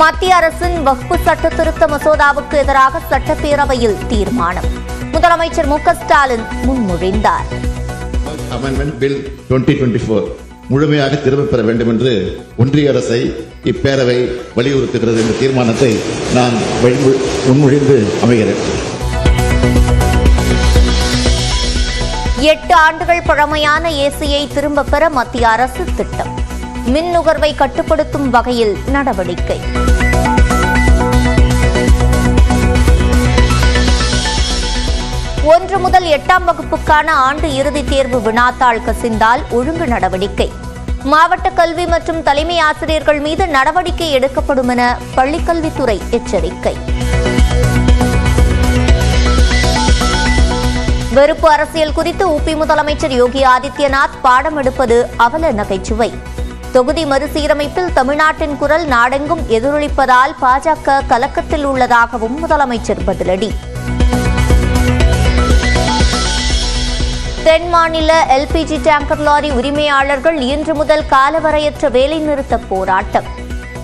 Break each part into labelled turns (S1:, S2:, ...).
S1: மத்திய அரசின் வகுப்பு சட்ட திருத்த மசோதாவுக்கு எதிராக சட்டப்பேரவையில் தீர்மானம். முதலமைச்சர் மு க ஸ்டாலின் முன்மொழிந்தார்.
S2: அமெண்ட்மெண்ட் பில் 2024 முழுமையாக திரும்பப் பெற வேண்டும் என்று ஒன்றிய அரசை இப்பேரவை வலியுறுத்துகிறது என்ற தீர்மானத்தை நான் முன்மொழிந்து அமைகிறேன்.
S1: எட்டு ஆண்டுகள் பழமையான ஏசியை திரும்பப் பெற மத்திய அரசு திட்டம். மின் நுகர்வை கட்டுப்படுத்தும் வகையில் நடவடிக்கை. ஒன்று முதல் எட்டாம் வகுப்புக்கான ஆண்டு இறுதித் தேர்வு வினாத்தாள் கசிந்தால் ஒழுங்கு நடவடிக்கை. மாவட்ட கல்வி மற்றும் தலைமை ஆசிரியர்கள் மீது நடவடிக்கை எடுக்கப்படும் என பள்ளிக்கல்வித்துறை எச்சரிக்கை. வெறுப்பு அரசியல் குறித்து உபி முதலமைச்சர் யோகி ஆதித்யநாத் பாடம் எடுப்பது அவல நகைச்சுவை. தொகுதி மறுசீரமைப்பில் தமிழ்நாட்டின் குரல் நாடெங்கும் எதிரொலிப்பதால் பாஜக கலக்கத்தில் உள்ளதாகவும் முதலமைச்சர் பதிலடி. தென் மாநில எல்பிஜி டேங்கர் லாரி உரிமையாளர்கள் இன்று முதல் காலவரையற்ற வேலைநிறுத்த போராட்டம்.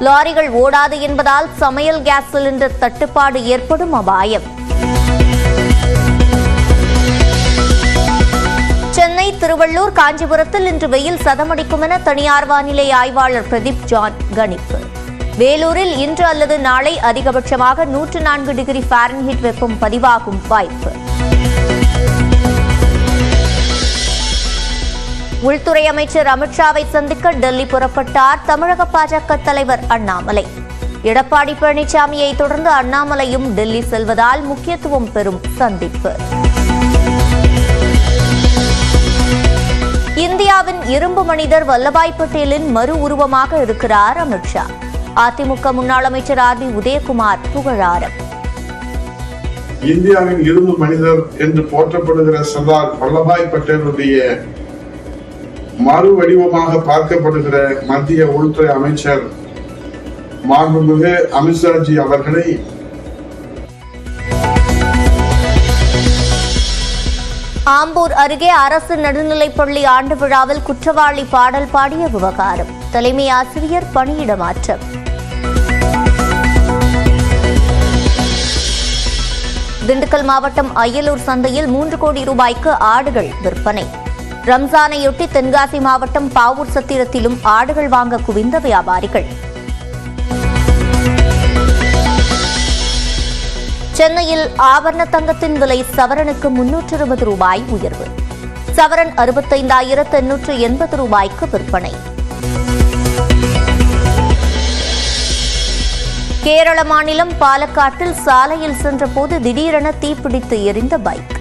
S1: லாரிகள் ஓடாது என்பதால் சமையல் கேஸ் சிலிண்டர் தட்டுப்பாடு ஏற்படும் அபாயம். சென்னை திருவள்ளூர் காஞ்சிபுரத்தில் இன்று வெயில் சதமடிக்கும் என தனியார் வானிலை ஆய்வாளர் பிரதீப் ஜான் கணிப்பு. வேலூரில் இன்று அல்லது நாளை அதிகபட்சமாக நூற்று நான்கு டிகிரி ஃபாரன்ஹீட் வெப்பம் பதிவாகும் வாய்ப்பு. உள்துறை அமைச்சர் அமித்ஷாவை சந்திக்க டெல்லி புறப்பட்டார் தமிழக பாஜக தலைவர் அண்ணாமலை. எடப்பாடி பழனிசாமியை தொடர்ந்து அண்ணாமலையும் டெல்லி செல்வதால் முக்கியத்துவம் பெறும் சந்திப்பு. இந்தியாவின் இரும்பு மனிதர் வல்லபாய் பட்டேலின் மறு உருவமாக இருக்கிறார் அமித்ஷா அதிமுக முன்னாள் அமைச்சர் ஆர் பி உதயகுமார் புகழாரம்.
S3: இந்தியாவின் இரும்பு மனிதர் என்று போற்றப்படுகிற சர்தார் வல்லபாய் பட்டேலுடைய மறு வடிவமாக பார்க்கப்படுகிற மத்திய உள்துறை அமைச்சர் மாண்புமிகு அமித்ஷாஜி அவர்களை
S1: ஆம்பூர் அருகே அரசு நடுநிலைப்பள்ளி ஆண்டு விழாவில் குற்றவாளி பாடல் பாடிய விவகாரம். தலைமை ஆசிரியர் பணியிட மாற்றம். திண்டுக்கல் மாவட்டம் அய்யலூர் சந்தையில் மூன்று கோடி ரூபாய்க்கு ஆடுகள் விற்பனை. ரம்ஜானையொட்டி தென்காசி மாவட்டம் பாவூர் சத்திரத்திலும் ஆடுகள் வாங்க குவிந்த வியாபாரிகள். சென்னையில் ஆபரண தங்கத்தின் விலை சவரனுக்கு முன்னூற்று இருபது ரூபாய் உயர்வு. சவரன் அறுபத்தைந்தாயிரத்து எண்ணூற்று எண்பது ரூபாய்க்கு விற்பனை. கேரள மாநிலம் பாலக்காட்டில் சாலையில் சென்றபோது திடீரென தீப்பிடித்து எரிந்த பைக்.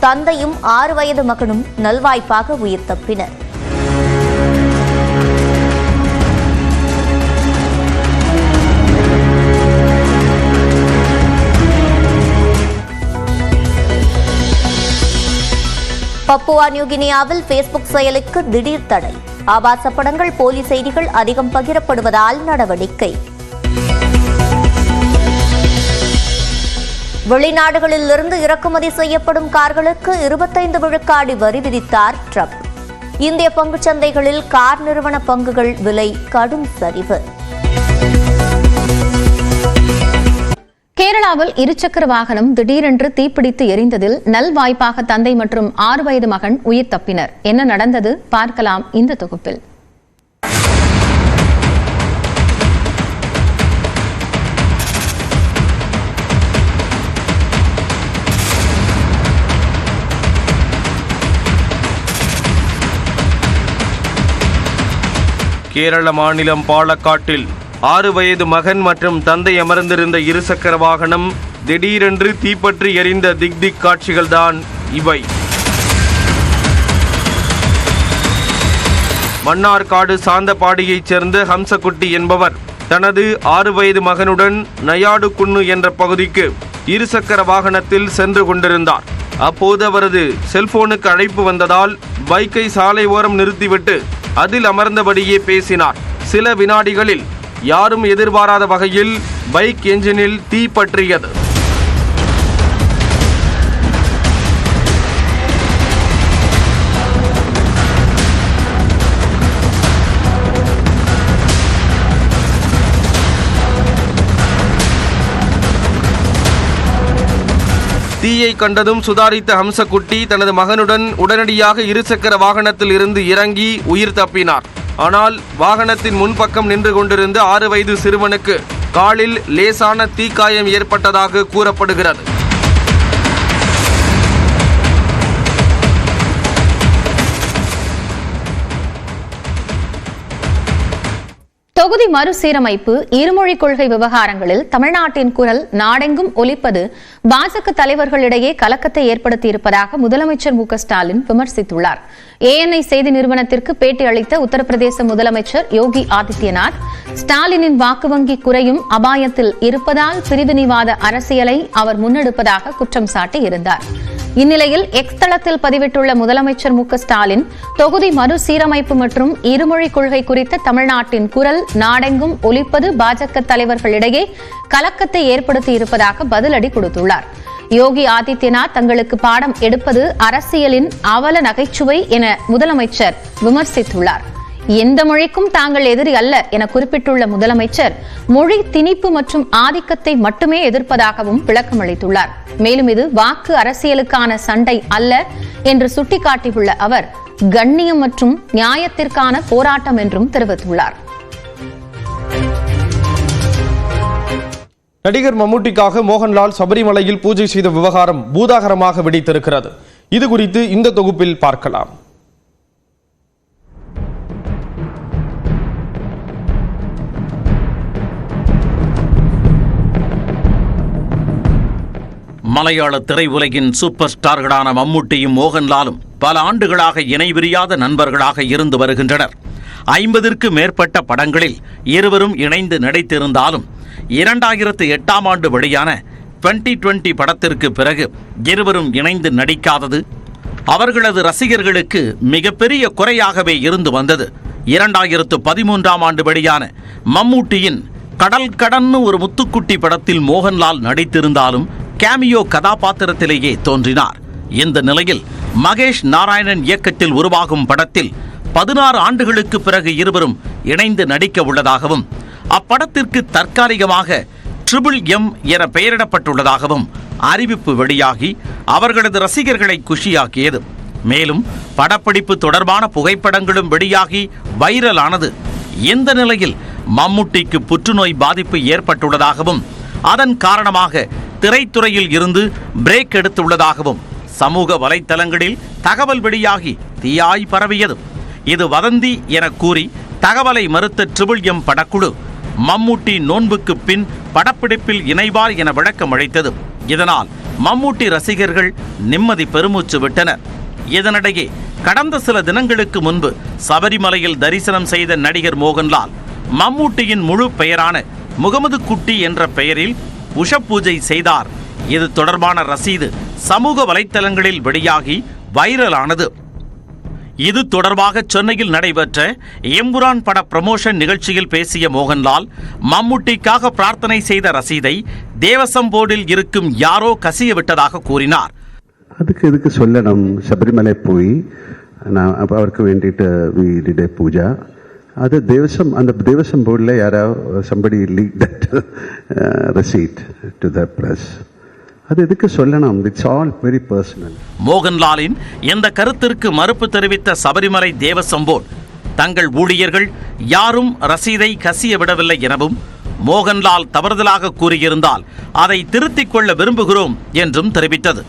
S1: தந்தையும் ஆறு வயது மகனும் நல்வாய்ப்பாக உயிர் தப்பினர் பப்புவா நியூகினியாவில் பேஸ்புக் செயலுக்கு திடீர் தடை. ஆபாச படங்கள் போலி செய்திகள் அதிகம் பகிரப்படுவதால் நடவடிக்கை. வெளிநாடுகளில் இருந்து இறக்குமதி செய்யப்படும் கார்களுக்கு இருபத்தைந்து விழுக்காடு வரி விதித்தார் ட்ரம்ப். இந்திய பங்குச் சந்தைகளில் கார் நிறுவன பங்குகள் விலை கடும் சரிவு.
S4: கேரளாவில் இருசக்கர வாகனம் திடீரென்று தீப்பிடித்து எரிந்ததில் நல்வாய்ப்பாக தந்தை மற்றும் ஆறு வயது மகன் உயிர் தப்பினர். என்ன நடந்தது? பார்க்கலாம் இந்த தொகுப்பில்.
S5: கேரள மாநிலம் பாலக்காட்டில் ஆறு வயது மகன் மற்றும் தந்தை அமர்ந்திருந்த இருசக்கர வாகனம் திடீரென்று தீப்பற்றி எரிந்த திக் திக் காட்சிகள்தான் இவை. மன்னார்காடு சாந்தபாடியைச் சேர்ந்த ஹம்சகுட்டி என்பவர் தனது ஆறு வயது மகனுடன் நயாடு குன்னு என்ற பகுதிக்கு இருசக்கர வாகனத்தில் சென்று கொண்டிருந்தார். அப்போது அவரது செல்போனுக்கு அழைப்பு வந்ததால் பைக்கை சாலை ஓரம் நிறுத்திவிட்டு அதில் அமர்ந்தபடியே பேசினார். சில வினாடிகளில் யாரும் எதிர்பாராத வகையில் பைக் என்ஜினில் தீ பற்றியது. தீயை கண்டதும் சுதாரித்த ஹம்சக்குட்டி தனது மகனுடன் உடனடியாக இருசக்கர வாகனத்தில் இருந்து இறங்கி உயிர் தப்பினார். ஆனால் வாகனத்தின் முன்பக்கம் நின்று கொண்டிருந்த ஆறு வயது சிறுவனுக்கு காலில் லேசான தீக்காயம் ஏற்பட்டதாக கூறப்படுகிறது.
S4: தொகுதி மறுசீரமைப்பு இருமொழிக் கொள்கை விவகாரங்களில் தமிழ்நாட்டின் குரல் நாடெங்கும் ஒலிப்பது பாஜக தலைவர்களிடையே கலக்கத்தை ஏற்படுத்தியிருப்பதாக முதலமைச்சர் மு ஸ்டாலின் விமர்சித்துள்ளார். ஏஎன்ஐ செய்தி நிறுவனத்திற்கு பேட்டி அளித்த உத்தரப்பிரதேச முதலமைச்சர் யோகி ஆதித்யநாத் ஸ்டாலினின் வாக்கு வங்கி குறையும் அபாயத்தில் இருப்பதால் பிரிவினைவாத அரசியலை அவர் முன்னெடுப்பதாக குற்றம் சாட்டியிருந்தாா் இந்நிலையில் எக்ஸ் தளத்தில் பதிவிட்டுள்ள முதலமைச்சர் மு ஸ்டாலின் தொகுதி மறுசீரமைப்பு மற்றும் இருமொழிக் கொள்கை குறித்த தமிழ்நாட்டின் குரல் நாடெங்கும் ஒலிப்பது பாஜக தலைவர்களிடையே கலக்கத்தை ஏற்படுத்தி இருப்பதாக பதிலடி கொடுத்துள்ளார். யோகி ஆதித்யநாத் தங்களுக்கு பாடம் எடுப்பது அரசியலின் அவல நகைச்சுவை என முதலமைச்சர் விமர்சித்துள்ளார். எந்த மொழிக்கும் தாங்கள் எதிரி அல்ல என குறிப்பிட்டுள்ள முதலமைச்சர் மொழி திணிப்பு மற்றும் ஆதிக்கத்தை மட்டுமே எதிர்ப்பதாகவும் விளக்கமளித்துள்ளார் மேலும் இது வாக்கு அரசியலுக்கான சண்டை அல்ல என்று சுட்டிக்காட்டியுள்ள அவர் கண்ணியம் மற்றும் நியாயத்திற்கான போராட்டம் என்றும் தெரிவித்துள்ளார்.
S5: நடிகர் மம்முட்டிக்காக மோகன்லால் சபரிமலையில் பூஜை செய்த விவகாரம் பூதாகரமாக வெடித்திருக்கிறது. இது குறித்து இந்த தொகுப்பில் பார்க்கலாம்.
S6: மலையாள திரையுலகின் சூப்பர் ஸ்டார்களான மம்முட்டியும் மோகன்லாலும் பல ஆண்டுகளாக இணைபிரியாத நண்பர்களாக இருந்து வருகின்றனர். ஐம்பதிற்கு மேற்பட்ட படங்களில் இருவரும் இணைந்து நடித்திருந்தாலும் இரண்டாயிரத்து எட்டாம் ஆண்டு வெளியான டுவெண்ட்டி டுவெண்ட்டி படத்திற்கு பிறகு இருவரும் இணைந்து நடிக்காதது அவர்களது ரசிகர்களுக்கு மிகப்பெரிய குறையாகவே இருந்து வந்தது. இரண்டாயிரத்து பதிமூன்றாம் ஆண்டு வெளியான மம்மூட்டியின் கடல் கடன்னு ஒரு முத்துக்குட்டி படத்தில் மோகன்லால் நடித்திருந்தாலும் கேமியோ கதாபாத்திரத்திலேயே தோன்றினார். இந்த நிலையில் மகேஷ் நாராயணன் இயக்கத்தில் உருவாகும் படத்தில் பதினாறு ஆண்டுகளுக்கு பிறகு இருவரும் இணைந்து நடிக்க உள்ளதாகவும் அப்படத்திற்கு தற்காலிகமாக ட்ரிபிள் எம் என பெயரிடப்பட்டுள்ளதாகவும் அறிவிப்பு வெளியாகி அவர்களது ரசிகர்களை குஷியாக்கியது. மேலும் படப்பிடிப்பு தொடர்பான புகைப்படங்களும் வெளியாகி வைரலானது. இந்த நிலையில் மம்முட்டிக்கு புற்றுநோய் பாதிப்பு ஏற்பட்டுள்ளதாகவும் அதன் காரணமாக திரைத்துறையில் இருந்து பிரேக் எடுத்துள்ளதாகவும் சமூக வலைத்தளங்களில் தகவல் வெளியாகி தீயாய் பரவியது. இது வதந்தி என கூறி தகவலை மறுத்த ட்ரிபிள் எம் படக்குழு மம்மூட்டி நோன்புக்கு பின் படப்பிடிப்பில் இணைவார் என விளக்கம் அளித்தது. இதனால் மம்மூட்டி ரசிகர்கள் நிம்மதி பெருமூச்சு விட்டனர். இதனிடையே கடந்த சில தினங்களுக்கு முன்பு சபரிமலையில் தரிசனம் செய்த நடிகர் மோகன்லால் மம்மூட்டியின் முழு பெயரான முகமது குட்டி என்ற பெயரில் உஷ பூஜை செய்தார். இது தொடர்பான ரசீது சமூக வலைத்தளங்களில் வெளியாகி வைரலானது. இது தொடர்பாக சென்னையில் நடைபெற்ற எம்புரான் பட ப்ரமோஷன் நிகழ்ச்சியில் பேசிய மோகன்லால் மம்முட்டிக்காக பிரார்த்தனை செய்த ரசீதை தேவசம் போர்டில் இருக்கும் யாரோ கசிய விட்டதாக கூறினார்.
S7: அதுக்கு இதுக்கு சொல்லணும்? சபரிமலை போய் நான் அவருக்கு வேண்டிட்டு வி பூஜா. அது தேவசம் அந்த தேவசம் போர்டில் யாரோ somebody leak that receipt to the press அது எதுக்கு சொல்லணும்? இட்ஸ் ஆல் வெரி பர்சனல்
S6: மோகன்லாலின் இந்த கருத்திற்கு மறுப்பு தெரிவித்த சபரிமலை தேவசம் போர்டு? தங்கள் ஊழியர்கள் யாரும் ரசீதை கசிய விடவில்லை எனவும் மோகன்லால் தவறுதலாக கூறியிருந்தால் அதை திருத்திக் கொள்ள விரும்புகிறோம் என்றும் தெரிவித்தது.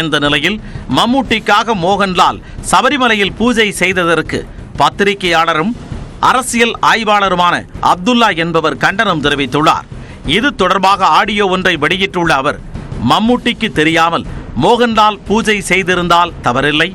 S6: இந்த நிலையில் மம்மூட்டிக்காக மோகன்லால் சபரிமலையில் பூஜை செய்ததற்கு பத்திரிகையாளரும் அரசியல் ஆய்வாளருமான அப்துல்லா என்பவர் கண்டனம் தெரிவித்துள்ளார். இது தொடர்பாக ஆடியோ ஒன்றை வெளியிட்டுள்ள அவர் மம்முட்டிக்கு தெரியாமல் மோகன்லால் பூஜை செய்திருந்தால் தவறில்லை.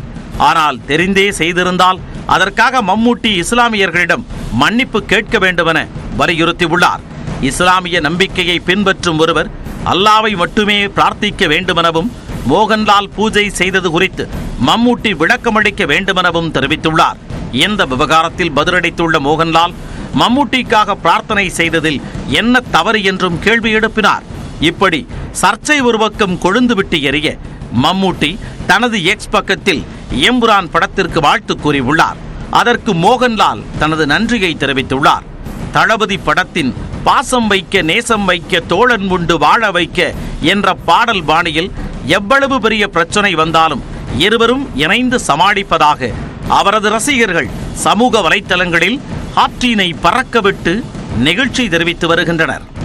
S6: ஆனால் தெரிந்தே செய்திருந்தால் அதற்காக மம்மூட்டி இஸ்லாமியர்களிடம் மன்னிப்பு கேட்க வேண்டுமென வலியுறுத்தியுள்ளார். இஸ்லாமிய நம்பிக்கையை பின்பற்றும் ஒருவர் அல்லாவை மட்டுமே பிரார்த்திக்க வேண்டுமெனவும் மோகன்லால் பூஜை செய்தது குறித்து மம்மூட்டி விளக்கமளிக்க வேண்டுமெனவும் தெரிவித்துள்ளார். இந்த விவகாரத்தில் பதிலளித்துள்ள மோகன்லால் மம்மூட்டிக்காக பிரார்த்தனை செய்ததில் என்ன தவறு என்றும் கேள்வி எழுப்பினார். இப்படி சர்ச்சை ஒரு பக்கம் கொழுந்துவிட்டு எரிய மம்மூட்டி தனது எக்ஸ் பக்கத்தில் எம்புரான் படத்திற்கு வாழ்த்து கூறியுள்ளார். அதற்கு மோகன்லால் தனது நன்றியை தெரிவித்துள்ளார். தளபதி படத்தின் பாசம் வைக்க நேசம் வைக்க தோழன் உண்டு வாழ வைக்க என்ற பாடல் பாணியில் எவ்வளவு பெரிய பிரச்சனை வந்தாலும் இருவரும் இணைந்து சமாளிப்பதாக அவரது ரசிகர்கள் சமூக வலைத்தளங்களில் ஹாற்றினை பறக்கவிட்டு நெகிழ்ச்சி தெரிவித்து வருகின்றனர்.